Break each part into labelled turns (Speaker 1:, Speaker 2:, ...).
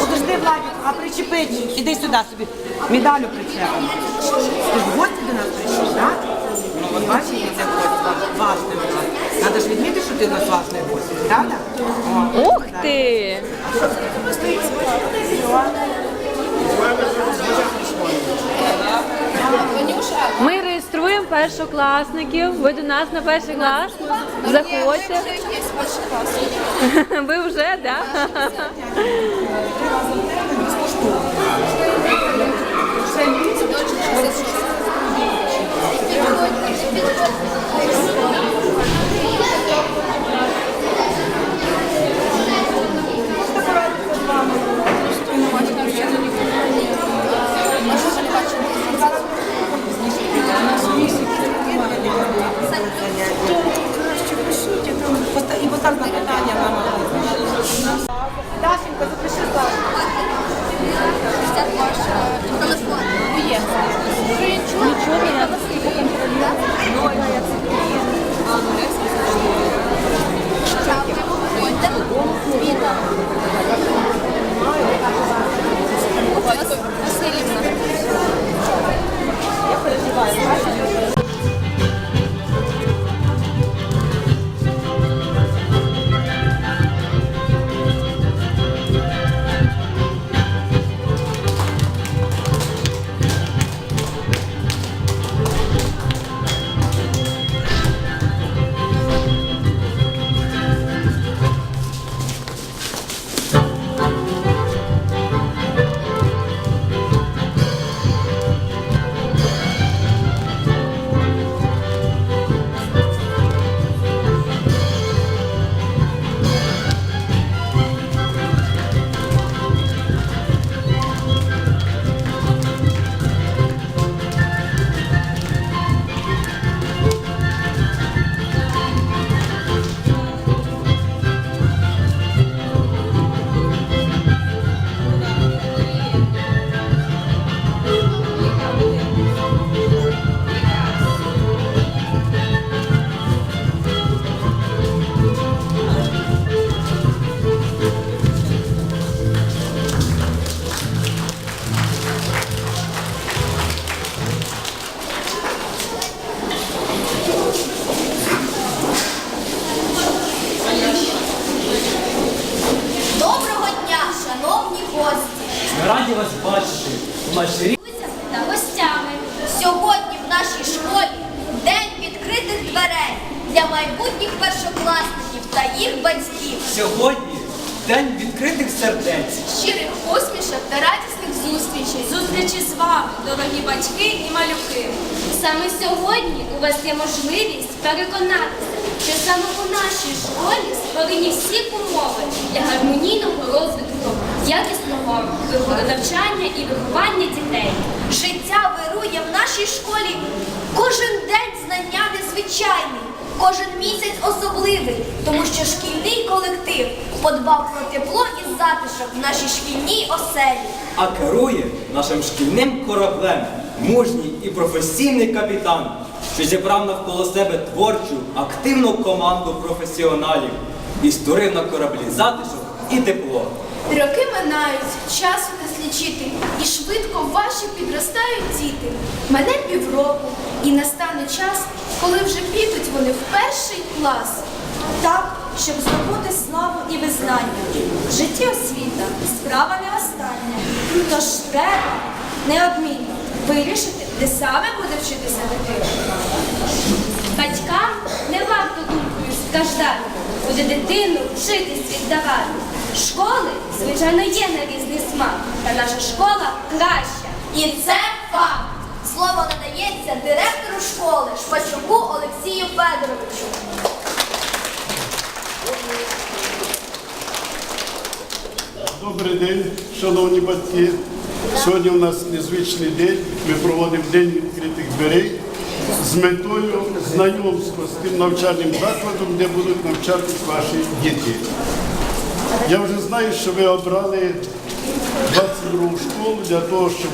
Speaker 1: Подожди, Владик, а причепить, іди сюди собі. Медалю причепимо. Ти ж гості до нас прийшов, так? Бачиш, як це гость, власний гость. Надо ж відміти, що ти у нас власний гость, правда?
Speaker 2: Ух ти! Ми реєструємо першокласників. Ви до нас на перший клас. Заходьте. Ви вже, так?
Speaker 1: І
Speaker 3: раді вас бачити у нашій рі-
Speaker 4: та гостями. Сьогодні в нашій школі день відкритих дверей для майбутніх першокласників та їх батьків.
Speaker 3: Сьогодні день відкритих сердець.
Speaker 5: щирих посмішок та радісних зустрічей. Зустрічі з вами, дорогі батьки і малюки.
Speaker 4: Саме сьогодні у вас є можливість переконатися, що саме у нашій школі створені всі умови для гармонійного розвитку, якісного навчання і виховання дітей. Життя вирує в нашій школі. Кожен день знання незвичайний, кожен місяць особливий, тому що шкільний колектив подбав про тепло і затишок в нашій шкільній оселі.
Speaker 3: А керує нашим шкільним кораблем мужній і професійний капітан, що зібрав навколо себе творчу, активну команду професіоналів і створив на кораблі затишок і тепло.
Speaker 5: Роки минають, часу не злічити, і швидко ваші підростають діти. Мене півроку, і настане час, коли вже підуть вони в перший клас.
Speaker 6: Так, щоб здобути славу і визнання. В житті освіта справа не остання. Тож треба неодмінно вирішити, де саме буде вчитися дитина.
Speaker 4: Батькам не варто думкою страждати, буде дитину вчитись віддавати. Школи, звичайно, є на різний смак, та наша школа краща. І це факт. Слово надається директору школи Шпачуку Олексію Федоровичу.
Speaker 7: Добрий день, шановні батьки. Сьогодні у нас незвичний день. Ми проводимо День відкритих дверей з метою знайомства з тим навчальним закладом, де будуть навчатись ваші діти. Я вже знаю, що ви обрали 22 школу для того, щоб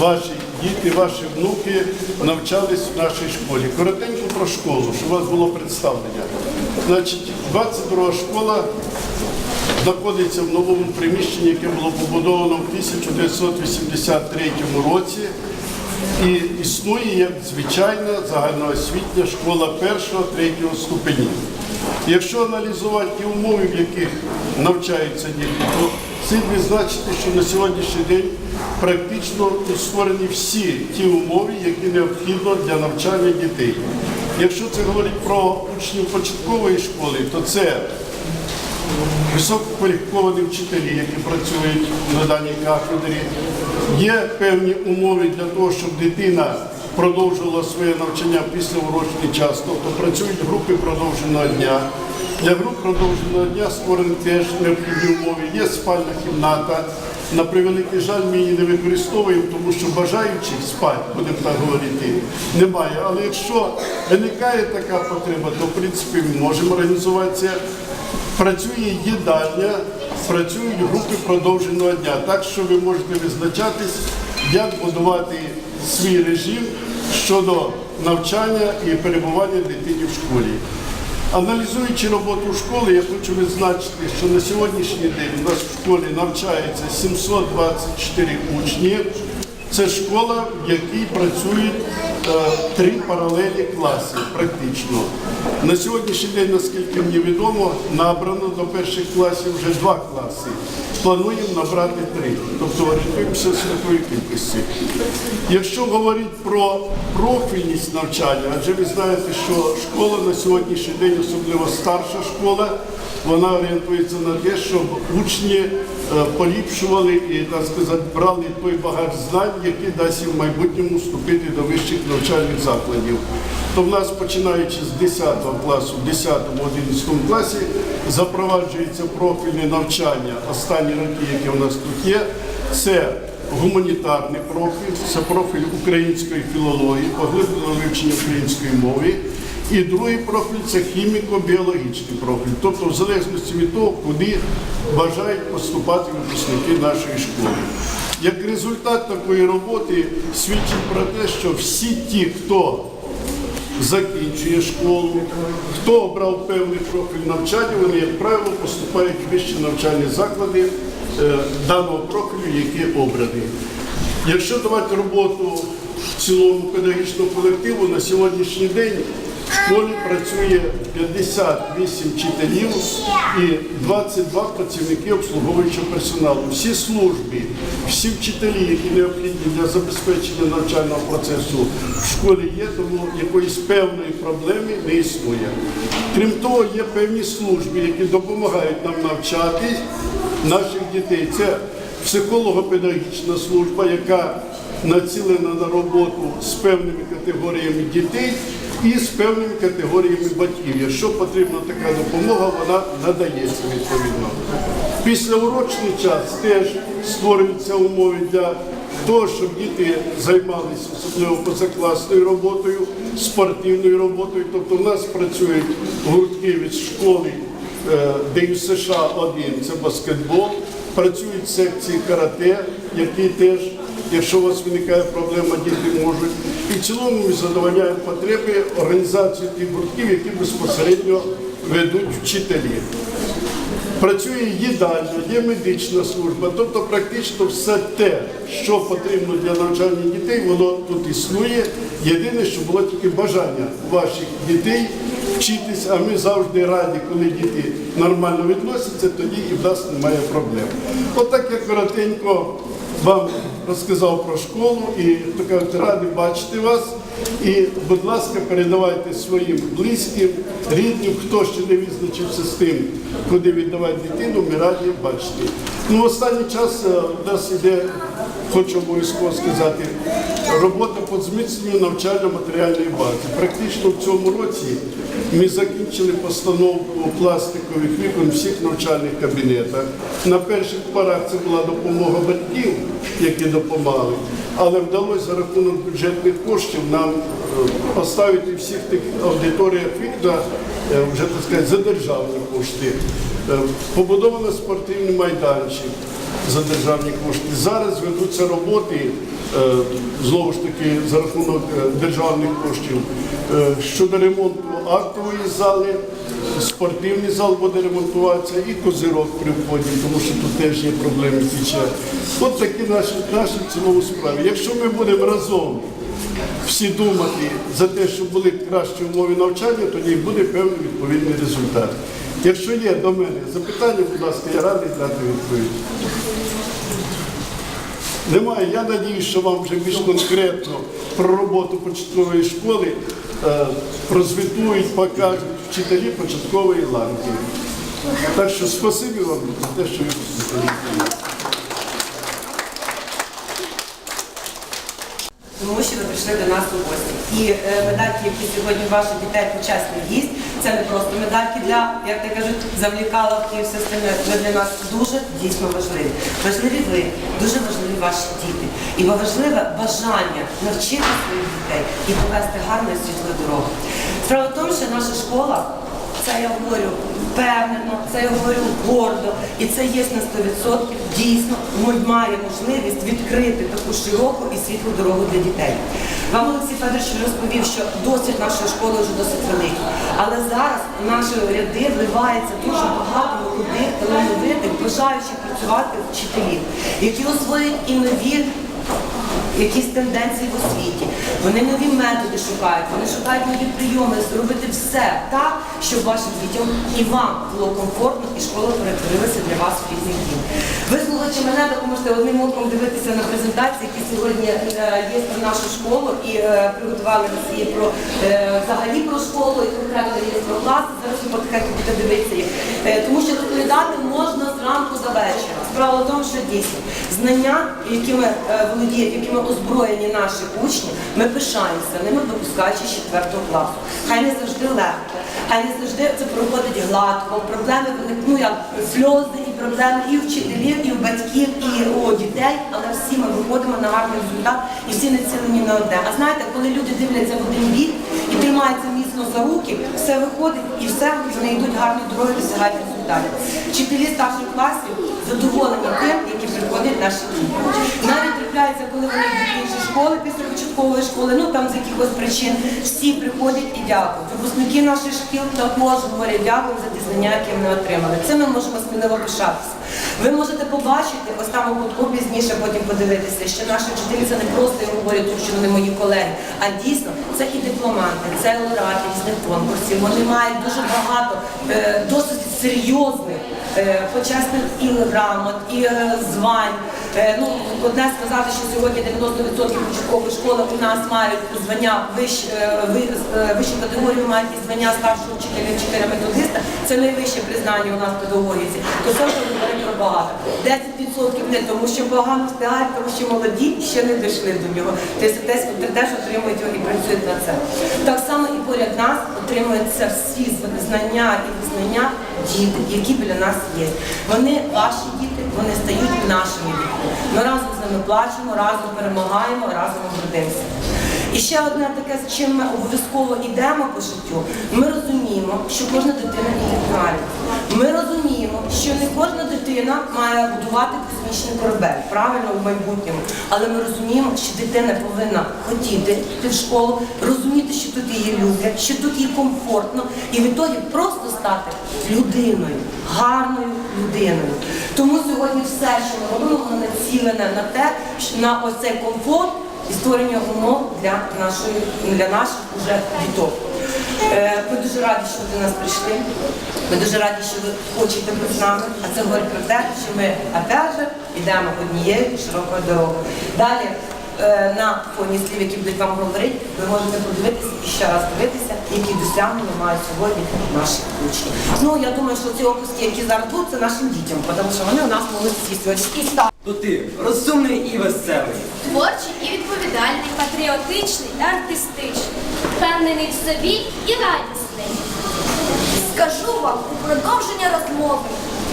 Speaker 7: ваші діти, ваші внуки навчались в нашій школі. Коротенько про школу, щоб у вас було представлення. Значить, 22 школа знаходиться в новому приміщенні, яке було побудовано в 1983 році і існує як звичайна загальноосвітня школа першого, третього ступенів. Якщо аналізувати ті умови, в яких навчаються діти, то слід відзначити, що на сьогоднішній день практично створені всі ті умови, які необхідно для навчання дітей. Якщо це говорить про учнів початкової школи, то це висококваліфіковані вчителі, які працюють на даній кафедрі. Є певні умови для того, щоб дитина продовжувала своє навчання після урочний час, тобто працюють групи продовженого дня. Для груп продовженого дня створені теж необхідні умови. Є спальна кімната. На превеликий жаль, ми її не використовуємо, тому що бажаючих спати, будемо так говорити, немає. Але якщо виникає така потреба, то в принципі ми можемо організувати це. Працює їдальня, працюють групи продовженого дня. Так що ви можете визначатись, як будувати свій режим щодо навчання і перебування дитині в школі. Аналізуючи роботу школи, я хочу відзначити, що на сьогоднішній день у нас в школі навчається 724 учні. Це школа, в якій працюють три паралелі класів практично. На сьогоднішній день, наскільки мені відомо, набрано до перших класів вже два класи. Плануємо набрати три, тобто орієнтуємося з такої кількості. Якщо говорити про профільність навчання, адже ви знаєте, що школа на сьогоднішній день, особливо старша школа, вона орієнтується на те, щоб учні е, поліпшували і, так сказати, брали той багаж знань, який дасть їм в майбутньому вступити до вищих навчальних закладів. То в нас, починаючи з 10 класу, в 10-11 класі, запроваджується профільне навчання останні роки, які у нас тут є. Це гуманітарний профіль, це профіль української філології, поглибленого вивчення української мови. І другий профіль це хіміко-біологічний профіль, тобто в залежності від того, куди бажають поступати випускники нашої школи. Як результат такої роботи свідчить про те, що всі ті, хто закінчує школу, хто обрав певний профіль навчання, вони, як правило, поступають в вищі навчальні заклади е, даного профілю, які обрані. Якщо давати роботу цілому педагогічного колективу, на сьогоднішній день в школі працює 58 вчителів і 22 працівники обслуговуючого персоналу. Всі служби, всі вчителі, які необхідні для забезпечення навчального процесу в школі є, тому якоїсь певної проблеми не існує. Крім того, є певні служби, які допомагають нам навчати наших дітей. Це психолого-педагогічна служба, яка націлена на роботу з певними категоріями дітей і з певними категоріями батьків. Якщо потрібна така допомога, вона надається відповідно. Післяурочний час теж створюються умови для того, щоб діти займалися особливо позакласною роботою, спортивною роботою. Тобто в нас працюють гуртки від школи е, ДЮСШ 1 це баскетбол, працюють секції карате, які теж, якщо у вас виникає проблема, діти можуть. І в цілому ми задовольняємо потреби організації тих гуртків, які безпосередньо ведуть вчителі. Працює їдальня, є медична служба, тобто практично все те, що потрібно для навчання дітей, воно тут існує. Єдине, що було тільки бажання ваших дітей вчитись, а ми завжди раді, коли діти нормально відносяться, тоді і в нас немає проблем. Отак я коротенько вам розказав про школу і така радий бачити вас. І, будь ласка, передавайте своїм близьким, рідним, хто ще не визначився з тим, куди віддавати дитину, ми раді бачити. Ну, останній час е, у нас іде, хочу обов'язково сказати, робота по зміцненню навчально-матеріальної бази. Практично в цьому році ми закінчили постановку пластикових вікон в всіх навчальних кабінетах. На перших порах це була допомога батьків, які допомагали, але вдалося за рахунок бюджетних коштів нам е, поставити всіх тих аудиторіях вікна е, вже так сказати за державні кошти. Е, Побудовано спортивний майданчик. За державні кошти. Зараз ведуться роботи е, знову ж таки за рахунок е, державних коштів е, щодо ремонту актової зали. Спортивний зал буде ремонтуватися і козирок при вході, тому що тут теж є проблеми тече. От такі наші, наші в цілому справи. Якщо ми будемо разом всі думати за те, щоб були кращі умови навчання, тоді буде певний відповідний результат. Якщо є до мене запитання, будь ласка, я радий дати відповідь. Немає. Я надіюсь, що вам вже більш конкретно про роботу початкової школи е, прозвітують, покажуть вчителі початкової ланки. Так що спасибі вам за те, що ви.
Speaker 1: Тому що ви прийшли до нас у гості. І е, медальки, які сьогодні ваших дітей почесний гість, це не просто медальки для, як ти кажуть, завлікаловки і все остальне. Ви для нас дуже дійсно важливі. Важливі ви, дуже важливі ваші діти. І важливе бажання навчити своїх дітей і довести гарну світлу дорогу. Справа в тому, що наша школа, це я говорю впевнено, це я говорю гордо, і це є на 100% дійсно м- має можливість відкрити таку широку і світлу дорогу для дітей. Вам Олексій Федорович розповів, що досвід нашої школи вже досить великий. Але зараз в наші ряди вливається дуже багато молодих, талановитих, бажаючих працювати вчителів, які освоюють і нові якісь тенденції в освіті. Вони нові методи шукають, вони шукають нові прийоми, зробити все так, щоб вашим дітям і вам було комфортно, і школа перетворилася для вас в різний дім. Ви слухаючи мене, так можете одним оком дивитися на презентації, які сьогодні е, є про нашу школу, і е, приготували нас її про е, взагалі про школу, і конкретно є про класи. Зараз ви будете дивитися тому що розповідати можна зранку до вечора. Справа в тому, що дійсно знання, якими е, володіють, якими озброєні наші учні, ми пишаємося ними, випускаючи з 4 класу. Хай не завжди легко, хай не завжди це проходить гладко. Проблеми ну як сльози і проблеми і у вчителів, і у батьків, і у дітей, але всі ми виходимо на гарний результат і всі націлені на одне. А знаєте, коли люди дивляться в один бік і тримаються міцно за руки, все виходить і все вони йдуть гарною дорогою, досягають результатів. Вчителі старших класів задоволені тим, які приходять наші діти. Навіть трапляється, коли вони в інші школи після початкової школи, ну там з якихось причин, всі приходять і дякують. Випускники наших шкіл також говорять дякую за ті знання, які ми отримали. Це ми можемо сміливо пишатися. Ви можете побачити, ось там у кутку пізніше потім подивитися, що наші вчителі це не просто я говорю, тому що вони мої колеги, а дійсно це і дипломанти, це лауреати різних конкурсів. Вони мають дуже багато е, досить серйозних почесних і грамот, і е, звань. Е, ну, одне сказати, що сьогодні 90% початкової школи у нас мають звання вищ, е, е, вищу категорію, мають і звання старшого вчителя, вчителя методиста. Це найвище признання у нас в педагогіці. То це говорить про багато. 10% не тому, що погано встигають, тому що молоді ще не дійшли до нього. Тобто теж, теж отримують його і працюють на це. Так само і поряд нас отримуються всі знання і визнання діти, які біля нас є. Вони ваші діти, вони стають нашими дітьми. Ми разом з ними плачемо, разом перемагаємо, разом гордимося. І ще одне таке, з чим ми обов'язково йдемо по життю. Ми розуміємо, що кожна дитина індивідуальна. Ми розуміємо, що не кожна дитина має будувати космічний корабель, правильно в майбутньому. Але ми розуміємо, що дитина повинна хотіти йти в школу, розуміти, що тут її люблять, що тут їй комфортно, і в ітогі просто стати людиною, гарною людиною. Тому сьогодні все, що ми робимо, воно націлене на те, на ось цей комфорт і створення умов для нашої для наших уже діток. Е, Ми дуже раді, що ви до нас прийшли. Ми дуже раді, що ви хочете бути з нами. А це говорить про те, що ми опять йдемо однією широкою дорогою. Далі е, на фоні слів, які будуть вам говорити, ви можете подивитися і ще раз дивитися, які досягнення мають сьогодні наші учні. Ну я думаю, що ці опуски, які зараз тут, це нашим дітям, тому що вони у нас молодці сьогодні. І.
Speaker 3: То ти розумний і веселий.
Speaker 5: Творчий і відповідальний.
Speaker 4: Патріотичний та артистичний, впевнений в собі і радісний.
Speaker 6: Скажу вам у продовження розмови.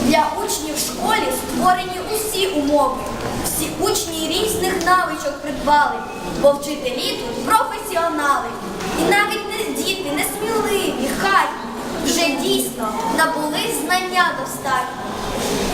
Speaker 6: Для учнів в школі створені усі умови. Всі учні різних навичок придбали, бо вчителі тут професіонали. І навіть не діти, не сміливі, хатні, вже дійсно набули знання достатні.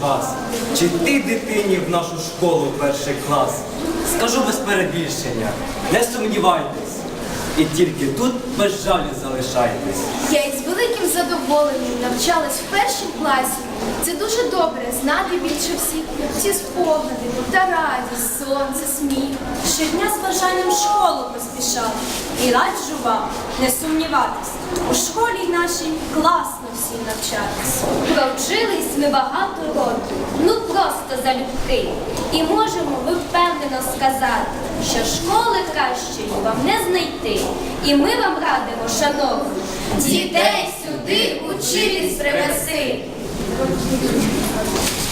Speaker 3: Вас, чи ти дитині в нашу школу перший клас? Скажу без перебільшення, не сумнівайтесь, і тільки тут без жалі залишайтесь.
Speaker 5: Я із великим задоволенням навчалась в першому класі. Це дуже добре знати більше всіх. Всі спогади та радість, сонце, сміх.
Speaker 8: Щодня з бажанням школу поспішала. І раджу вам не сумніватись. У школі нашій класно всім навчатись.
Speaker 4: Провчились ми багато років, ну просто залюбки. І можемо ви впевнено сказати, що школи кращої вам не знайти. І ми вам радимо, шановні,
Speaker 5: Дітей сюди учитись привести.
Speaker 9: Thank you.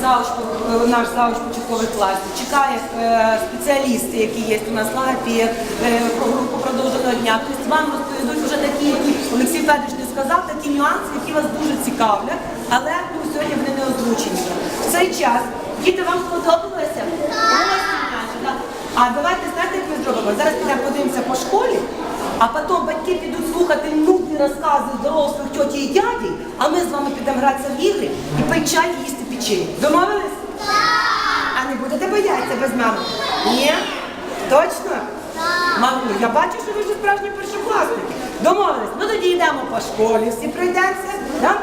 Speaker 9: Завуч, е, наш завуч початкових класів. Чекає е, спеціалісти, які є у нас логопед, е, про групу продовженого дня. Тобто вам розповідуть вже такі, які Олексій Федорович не сказав, такі нюанси, які вас дуже цікавлять, але ну, сьогодні вони не озвучені. В цей час діти вам сподобалося? А давайте знаєте, як ми зробимо? Зараз підемо подивимося по школі, а потім батьки підуть слухати нудні розкази дорослих тьоті і дяді, а ми з вами підемо гратися в ігри і пити чай їсти печень. Домовились? А не будете боятися без мами? Ні? Точно? Маму, я бачу, що ви вже справжні першокласники. Домовились. Ну тоді йдемо по школі, всі пройдемося. Да?